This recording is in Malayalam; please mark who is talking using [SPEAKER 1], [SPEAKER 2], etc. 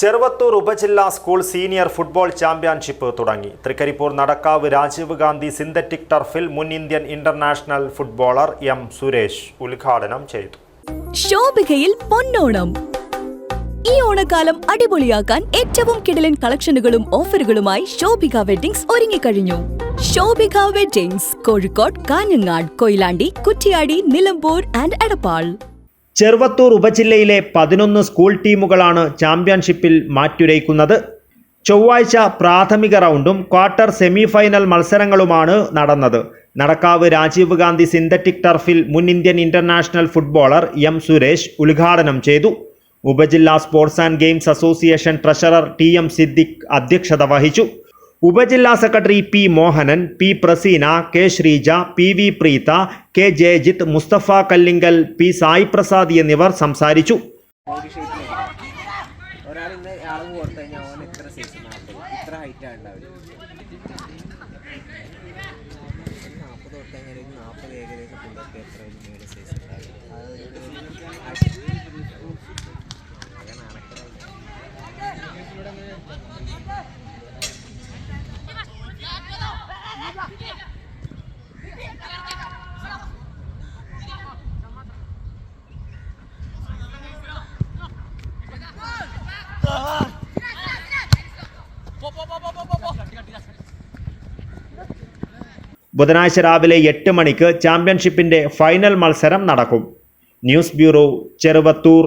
[SPEAKER 1] ചെറുവത്തൂർ ഉപജില്ലാ സ്കൂൾ സീനിയർ ഫുട്ബോൾ ചാമ്പ്യൻഷിപ്പ് തുടങ്ങി. തൃക്കരിപ്പൂർ നടക്കാവ് രാജീവ് ഗാന്ധി സിന്തറ്റിക് ടർഫിൽ മുൻ Indian international footballer M Suresh ഉദ്ഘാടനം ചെയ്തു.
[SPEAKER 2] ശോഭികയിൽ പൊന്നോണം. ഈ ഓണക്കാലം അടിപൊളിയാക്കാൻ ഏറ്റവും കിടിലൻ കളക്ഷനുകളും ഓഫറുകളുമായി ശോഭിക വെഡിങ്സ് ഒരുങ്ങിക്കഴിഞ്ഞു. Shobhika weddings Kozhikode Kanhangad Koyilandy Kuttiady Nilambur and Edappal.
[SPEAKER 1] Cheruvathur ഉപജില്ലയിലെ പതിനൊന്ന് സ്കൂൾ ടീമുകളാണ് ചാമ്പ്യൻഷിപ്പിൽ മാറ്റുരയ്ക്കുന്നത്. ചൊവ്വാഴ്ച പ്രാഥമിക റൗണ്ടും ക്വാർട്ടർ സെമി ഫൈനൽ മത്സരങ്ങളുമാണ് നടന്നത്. നടക്കാവ് രാജീവ് ഗാന്ധി സിന്തറ്റിക് ടർഫിൽ മുൻ Indian international footballer M Suresh ഉദ്ഘാടനം ചെയ്തു. ഉപജില്ലാ sports and games association treasurer T M Siddique അധ്യക്ഷത വഹിച്ചു. ഉപജില്ലാ secretary P Mohanan P Praseena K Sreeja P V Preetha K Jayajith Mustafa Kallingal P Sai Prasad എന്നിവർ സംസാരിച്ചു.
[SPEAKER 3] നാൽപ്പത് ഏകദേശം എത്ര
[SPEAKER 1] ബുധനാഴ്ച രാവിലെ എട്ട് മണിക്ക് ചാമ്പ്യൻഷിപ്പിന്റെ ഫൈനൽ മത്സരം നടക്കും. News bureau Cheruvathur.